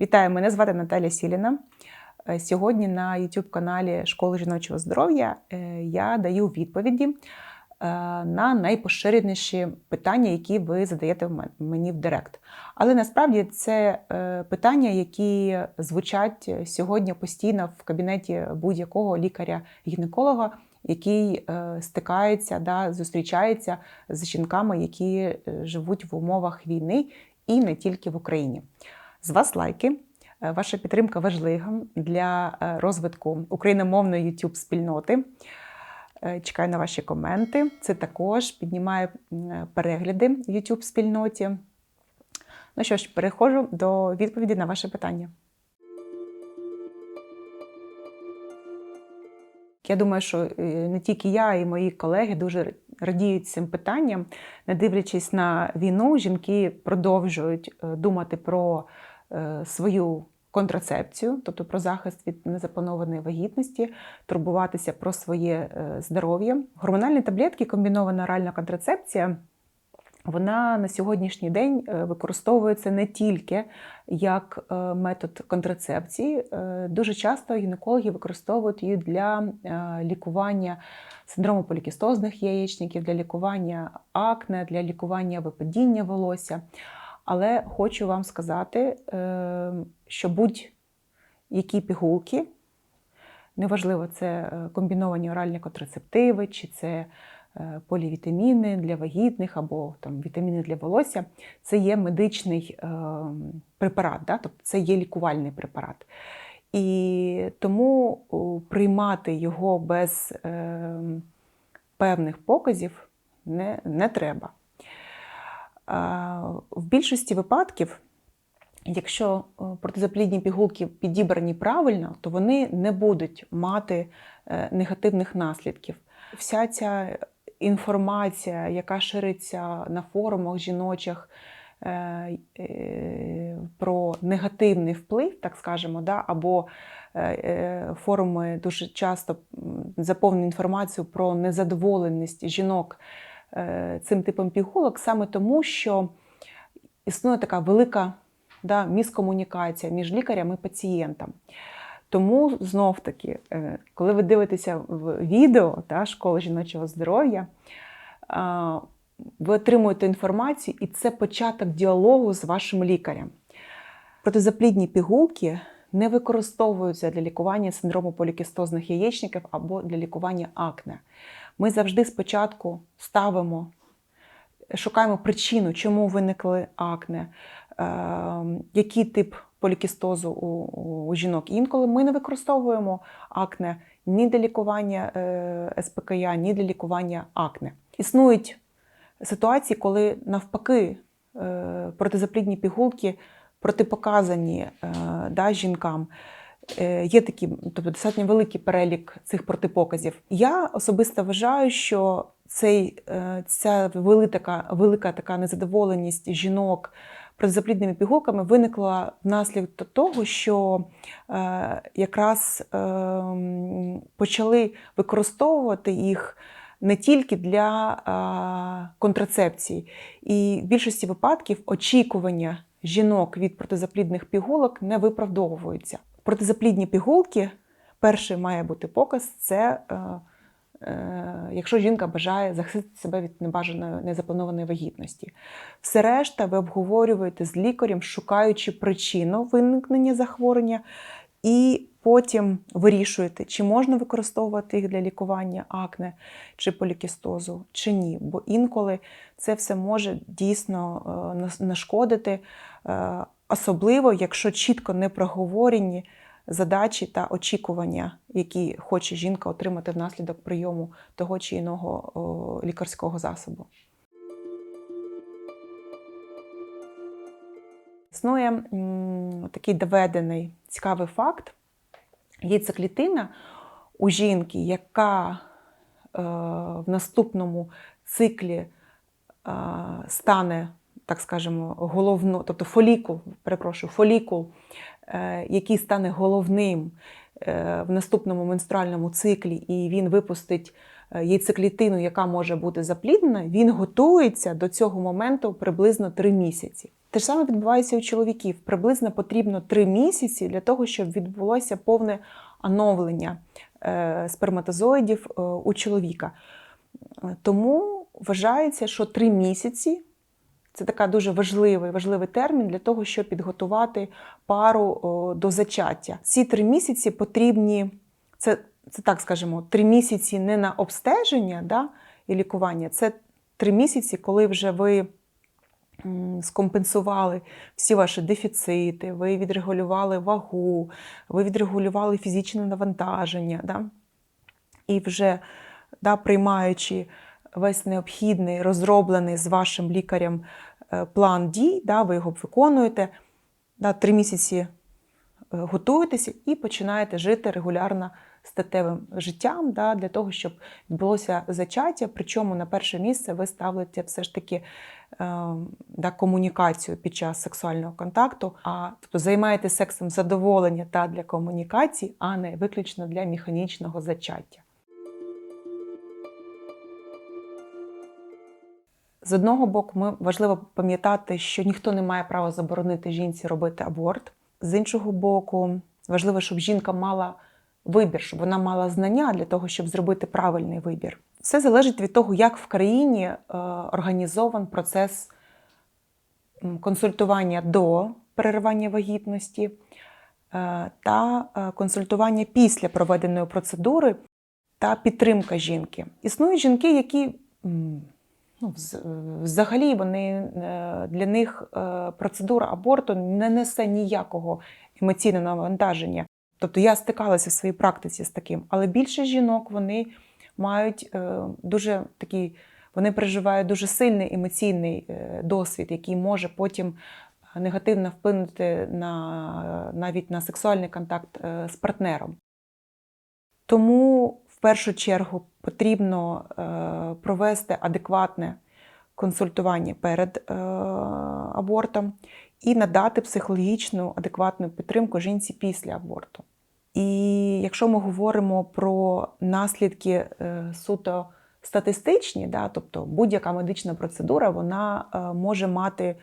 Вітаю, мене звати Наталя Сіліна. Е, Сьогодні на youtube каналі Школи жіночого здоров'я е, я даю відповіді е, на найпоширеніші питання, які ви задаєте мені в Директ. Але насправді це питання, які звучать сьогодні постійно в кабінеті будь-якого лікаря-гінеколога, який стикається, да, зустрічається з жінками, які живуть в умовах війни і не тільки в Україні. З вас лайки. Е, Ваша підтримка важлива для е, розвитку україномовної youtube спільноти. Е, Чекаю на ваші коменти. Це також піднімає перегляди в youtube спільноті. Ну що ж, переходжу до відповіді на ваше питання. Я думаю, що не тільки я, й мої колеги дуже радіють цим питанням. Не дивлячись на війну, жінки продовжують думати про свою контрацепцію, тобто про захист від незапланованої вагітності, турбуватися про своє е, здоров'я. Гормональні таблетки, комбінована оральна контрацепція. Вона на сьогоднішній день е, використовується не тільки як е, метод контрацепції. Е, Дуже часто гінекологи використовують її для е, лікування синдрому полікістозних яєчників, для лікування акне, для лікування випадіння волосся. Але хочу вам сказати, е, що будь-які пігулки, неважливо, це е, комбіновані оральні контрацептиви, чи це е, полівітаміни для вагітних або там, вітаміни для волосся, це є медичний е, препарат, да? тобто це є лікувальний препарат. І тому приймати його без е, певних показів не, не треба. В більшості випадків, якщо е, протизаплідні пігулки підібрані правильно, то вони не будуть мати е, негативних наслідків. Вся ця інформація, яка шириться на форумах жіночих е, про негативний вплив, так скажемо, да, або форуми дуже часто заповнені інформацією про незадоволеність жінок цим типом пігулок, саме тому, що існує така велика да, міскомунікація між лікарем і пацієнтом. Тому знов таки, е, коли ви дивитеся в відео та, школи жіночого здоров'я, ви отримуєте інформацію, і це початок діалогу з вашим лікарем. Протизаплідні пігулки не використовуються для лікування синдрому полікістозних яєчників або для лікування акне. Ми завжди спочатку ставимо, шукаємо причину, чому виникли акне, е, який тип полікістозу у, у жінок. Інколи ми не використовуємо акне ні для лікування е, СПКЯ, ні для лікування акне. Існують ситуації, коли навпаки е, протизаплідні пігулки протипоказані да, жінкам. Е, Є такі, тобто достатньо великий перелік цих протипоказів. Я особисто вважаю, що цей, е, ця велика, велика така незадоволеність жінок протизаплідними пігулками виникла внаслідок того, що е, якраз е, почали використовувати їх не тільки для е, контрацепції. І в більшості випадків очікування жінок від протизаплідних пігулок не виправдовуються. Протизаплідні пігулки, перший має бути показ це. е, е, Якщо жінка бажає захистити себе від небажаної незапланованої вагітності, все решта ви обговорюєте з лікарем, шукаючи причину виникнення захворювання, і потім вирішуєте, чи можна використовувати їх для лікування акне чи полікістозу, чи ні. Бо інколи це все може дійсно е, нашкодити, особливо якщо чітко не проговорені задачі та очікування, які хоче жінка отримати внаслідок прийому того чи іного лікарського засобу. Існує м, такий доведений цікавий факт. Яйцеклітина у жінки, яка е, в наступному циклі е, стане, так скажемо, головно, тобто фолікул, перепрошую, фолікул, е, який стане головним е, в наступному менструальному циклі, і він випустить е, яйцеклітину, яка може бути запліднена, він готується до цього моменту приблизно 3 місяці. Те ж саме відбувається у чоловіків. Приблизно потрібно 3 місяці для того, щоб відбулося повне оновлення сперматозоїдів у чоловіка. Тому вважається, що 3 місяці це така дуже важливий, важливий термін для того, щоб підготувати пару до зачаття. Ці три місяці потрібні, це, це так скажемо, три місяці не на обстеження да, і лікування, це три місяці, коли вже ви скомпенсували всі ваші дефіцити, ви відрегулювали вагу, ви відрегулювали фізичне навантаження. Да? І вже да, приймаючи весь необхідний, розроблений з вашим лікарем е, план дій, да, ви його виконуєте, да, три місяці е, готуєтеся і починаєте жити регулярно статевим життям да, для того, щоб відбулося зачаття. Причому на перше місце ви ставите все ж таки е, да, комунікацію під час сексуального контакту, а тобто займаєтесь сексом задоволення та для комунікації, а не виключно для механічного зачаття. З одного боку, ми важливо пам'ятати, що ніхто не має права заборонити жінці робити аборт. З іншого боку, важливо, щоб жінка мала вибір, щоб вона мала знання для того, щоб зробити правильний вибір. Все залежить від того, як в країні е, організован процес консультування до переривання вагітності е, та е, консультування після проведеної процедури та підтримка жінки. Існують жінки, які ну, взагалі вони е, для них е, процедура аборту не несе ніякого емоційного навантаження. Тобто я стикалася в своїй практиці з таким, але більше жінок вони мають е, дуже такий, вони переживають дуже сильний емоційний е, досвід, який може потім негативно вплинути на навіть на сексуальний контакт е, з партнером. Тому першу чергу потрібно е, провести адекватне консультування перед е, абортом і надати психологічну адекватну підтримку жінці після аборту. І якщо ми говоримо про наслідки е, суто статистичні, да, тобто будь-яка медична процедура вона може мати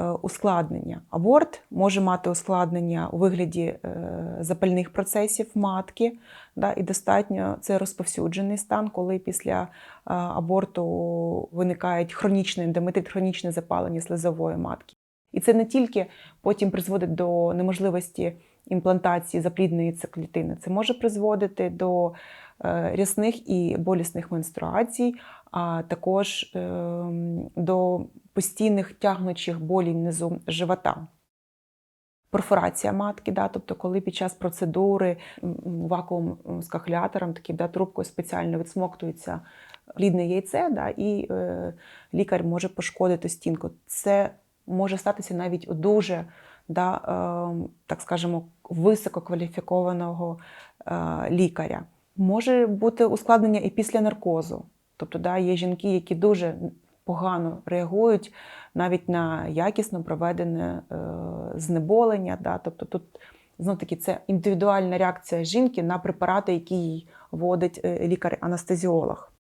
ускладнення. Аборт може мати ускладнення у вигляді е, запальних процесів матки, да, і достатньо це розповсюджений стан, коли після е, аборту виникають хронічний ендометрит, хронічне запалення слизової матки. І це не тільки потім призводить до неможливості імплантації заплідної циклітини, це може призводити до е, рясних і болісних менструацій, а також ем, до постійних тягнучих болів внизу живота. Перфорація матки, да, тобто коли під час процедури вакуум з кахлятором, таким да, трубкою спеціально відсмоктується плідне яйце, да, і е, лікар може пошкодити стінку. Це може статися навіть у дуже да, е, так скажемо, висококваліфікованого е, лікаря. Може бути ускладнення і після наркозу. Тобто, да, є жінки, які дуже погано реагують навіть на якісно проведене е, знеболення. Да, тобто тут знов таки це індивідуальна реакція жінки на препарати, які їй вводить е, лікар-анестезіолог.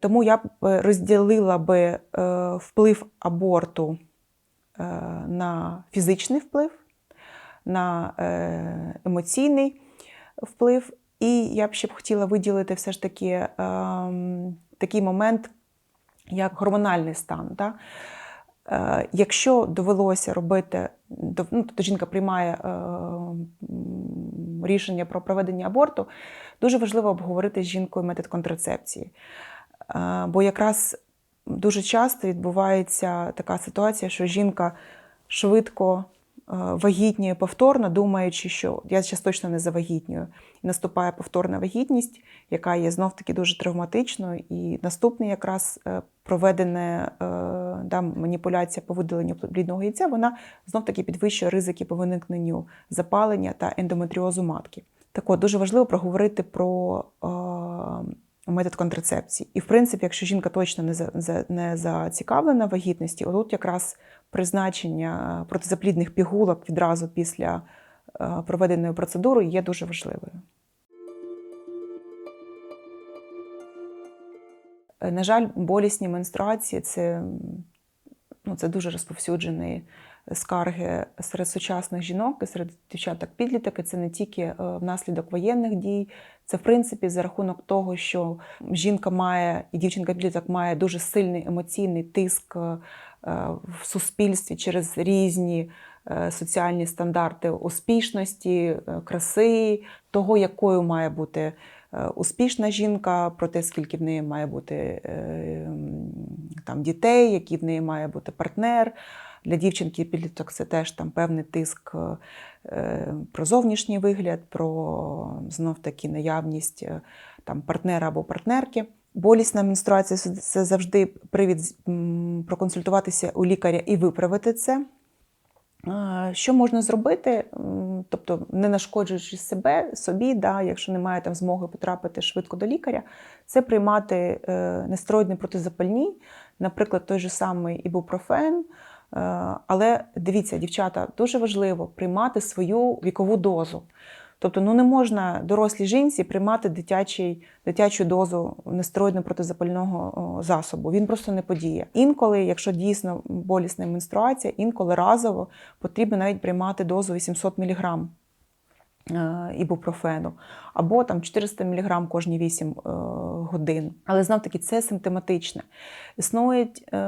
Тому я б е, розділила би е, вплив аборту на фізичний вплив, на емоційний вплив. І я б ще б хотіла виділити все ж таки е, такий момент, як гормональний стан. Да? Е, Якщо довелося робити, ну, тобто жінка приймає е, рішення про проведення аборту, дуже важливо обговорити з жінкою метод контрацепції. Е, Бо якраз дуже часто відбувається така ситуація, що жінка швидко вагітніє повторно, думаючи, що я зараз точно не завагітнюю. І наступає повторна вагітність, яка є знов-таки дуже травматичною. І наступний якраз е, проведена е, да, маніпуляція по видаленню плідного яйця, вона знов-таки підвищує ризики по виникненню запалення та ендометріозу матки. Так от, дуже важливо проговорити про е, метод контрацепції. І, в принципі, якщо жінка точно не, за, не зацікавлена вагітності, отут якраз призначення протизаплідних пігулок відразу після е, проведеної процедури є дуже важливою. Е, На жаль, болісні менструації це Ну, це дуже розповсюджені скарги серед сучасних жінок і серед дівчаток підліток. Це не тільки е, внаслідок воєнних дій, це в принципі за рахунок того, що жінка має і дівчинка підліток має дуже сильний емоційний тиск е, в суспільстві через різні. е, Соціальні стандарти успішності, краси, того, якою має бути успішна жінка, про те, скільки в неї має бути там дітей, який в неї має бути партнер. Для дівчинки підліток це теж там певний тиск е, про зовнішній вигляд, про знов таки наявність е, там партнера або партнерки. Болісна менструація це- завжди привід проконсультуватися у лікаря і виправити це. Що можна зробити, тобто не нашкоджуючи себе, собі, да, якщо немає там змоги потрапити швидко до лікаря, це приймати е, нестероїдні протизапальні, наприклад, той же самий ібупрофен. Е, Але дивіться, дівчата, дуже важливо приймати свою вікову дозу. Тобто, ну не можна дорослій жінці приймати дитячий, дитячу дозу нестероїдно протизапального засобу. Він просто не подіє. Інколи, якщо дійсно болісна менструація, інколи разово потрібно навіть приймати дозу 800 мг ібупрофену, або там 400 мг кожні 8 е, годин. Але знов таки це симптоматичне. Існує, е,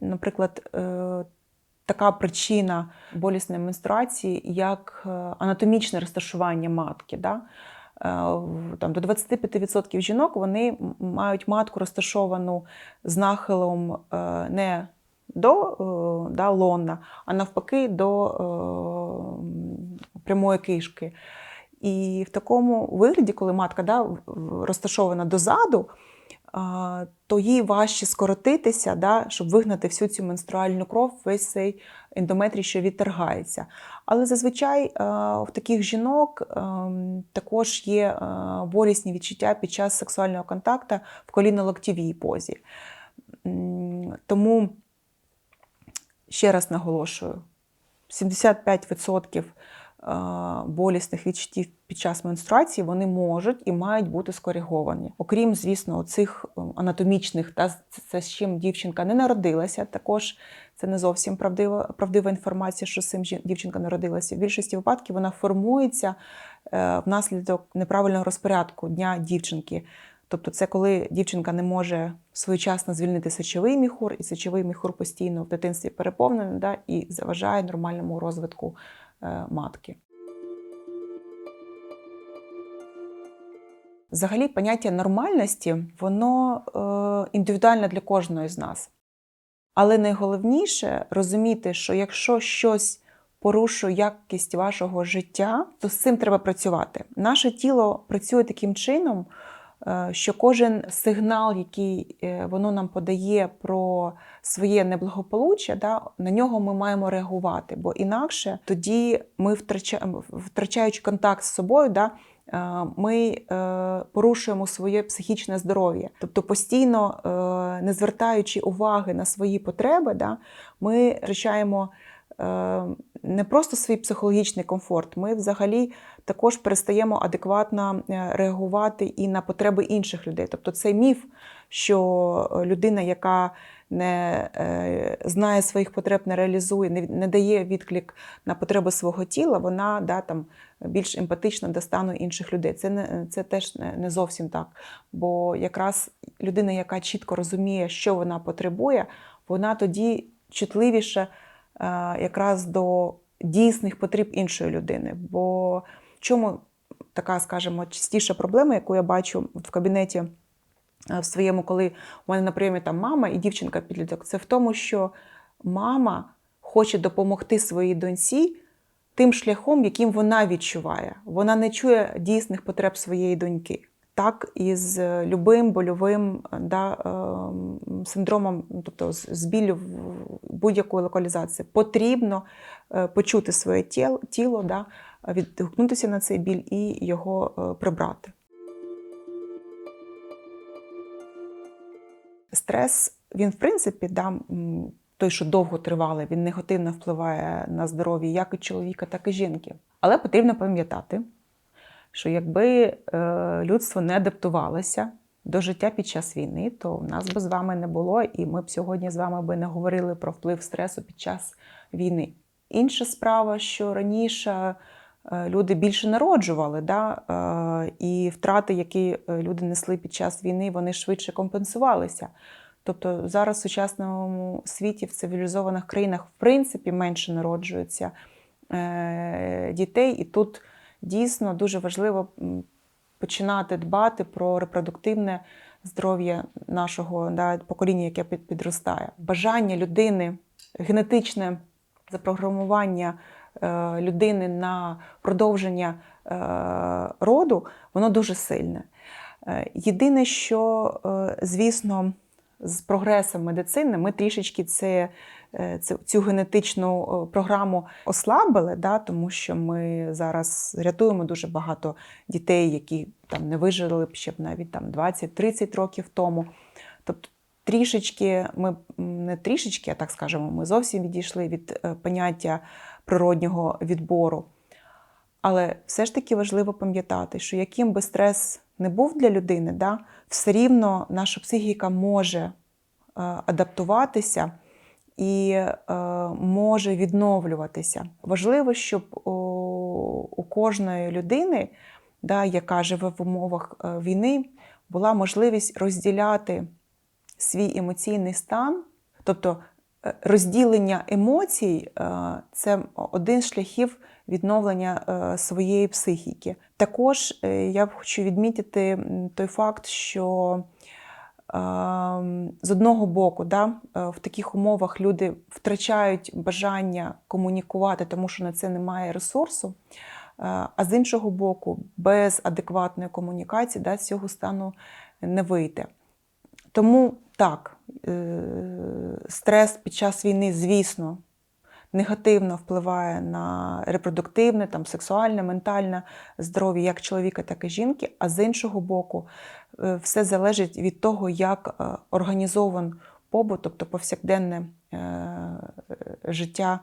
наприклад, е, така причина болісної менструації, як е, анатомічне розташування матки. Да? Е, Там, до 25% жінок вони мають матку розташовану з нахилом е, не до е, да, лона, а навпаки до е, прямої кишки. І в такому вигляді, коли матка да, розташована дозаду, то їй важче скоротитися, да, щоб вигнати всю цю менструальну кров, весь цей ендометрій, що відторгається. Але зазвичай е, в таких жінок ем, також є е, болісні відчуття під час сексуального контакту в коліно-локтєвій позі. Тому ще раз наголошую: 75% е, болісних відчуттів під час менструації вони можуть і мають бути скориговані. Окрім, звісно, цих анатомічних, та це з чим дівчинка не народилася. Також це не зовсім правдива, правдива інформація, що з цим дівчинка народилася. В більшості випадків вона формується е, внаслідок неправильного розпорядку дня дівчинки. Тобто, це коли дівчинка не може своєчасно звільнити сечовий міхур, і сечовий міхур постійно в дитинстві переповнений да, і заважає нормальному розвитку е, матки. Взагалі, поняття нормальності воно е, індивідуальне для кожного з нас. Але найголовніше розуміти, що якщо щось порушує якість вашого життя, то з цим треба працювати. Наше тіло працює таким чином, е, що кожен сигнал, який е, воно нам подає про своє неблагополуччя, да, на нього ми маємо реагувати. Бо інакше тоді ми втрачаємо, втрачаючи контакт з собою, да, е, ми е, порушуємо своє психічне здоров'я. Тобто постійно е, не звертаючи уваги на свої потреби, да, ми втрачаємо е, не просто свій психологічний комфорт, ми взагалі також перестаємо адекватно е, реагувати і на потреби інших людей. Тобто цей міф, що людина, яка не е, знає своїх потреб, не реалізує, не, дає відклик на потреби свого тіла, вона да, там, більш емпатична до стану інших людей. Це, не, це теж не, зовсім так. Бо якраз людина, яка чітко розуміє, що вона потребує, вона тоді чутливіша е, якраз до дійсних потреб іншої людини. Бо чому така, скажімо, частіша проблема, яку я бачу в кабінеті е, в своєму, коли у мене на прийомі там мама і дівчинка підліток, це в тому, що мама хоче допомогти своїй доньці тим шляхом, яким вона відчуває. Вона не чує дійсних потреб своєї доньки. Так і з любим больовим да, ем, синдромом, тобто з в будь-якої локалізації, потрібно е, почути своє тіло, тіло да, відгукнутися на цей біль і його е, прибрати. Стрес, він, в принципі, да, той, що довго тривалий, він негативно впливає на здоров'я як і чоловіка, так і жінки. Але потрібно пам'ятати, що якби е, людство не адаптувалося до життя під час війни, то в нас би з вами не було, і ми б сьогодні з вами би не говорили про вплив стресу під час війни. Інша справа, що раніше е, люди більше народжували, да? е, і втрати, які люди несли під час війни, вони швидше компенсувалися. Тобто зараз в сучасному світі, в цивілізованих країнах, в принципі, менше народжується дітей, і тут дійсно дуже важливо починати дбати про репродуктивне здоров'я нашого да, покоління, яке підростає. Бажання людини, генетичне запрограмування е, людини на продовження е, роду, воно дуже сильне. Е, Єдине, що, е, звісно, з прогресом медицини ми трішечки це, цю генетичну е, програму ослабили, да, тому що ми зараз рятуємо дуже багато дітей, які там не вижили б ще б навіть там 20-30 років тому. Тобто трішечки, ми не трішечки, а так скажемо, ми зовсім відійшли від е, поняття природнього відбору. Але все ж таки важливо пам'ятати, що яким би стрес не був для людини, да, все рівно наша психіка може е, адаптуватися і е, може відновлюватися. Важливо, щоб о, у кожної людини, да, яка живе в умовах е, війни, була можливість розділяти свій емоційний стан, тобто е, розділення емоцій е, це один з шляхів відновлення своєї психіки. Також я хочу відмітити той факт, що з одного боку, да, е, в таких умовах люди втрачають бажання комунікувати, тому що на це немає ресурсу. Е, А з іншого боку, без адекватної комунікації да, з цього стану не вийти. Тому так, е, стрес під час війни, звісно, негативно впливає на репродуктивне, там, сексуальне, ментальне здоров'я як чоловіка, так і жінки. А з іншого боку, е, все залежить від того, як е, організован побут, тобто повсякденне е, життя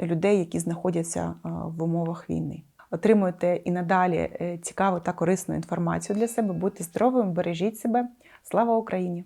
людей, які знаходяться в умовах війни. Отримуйте і надалі цікаву та корисну інформацію для себе. Будьте здоровими, бережіть себе. Слава Україні!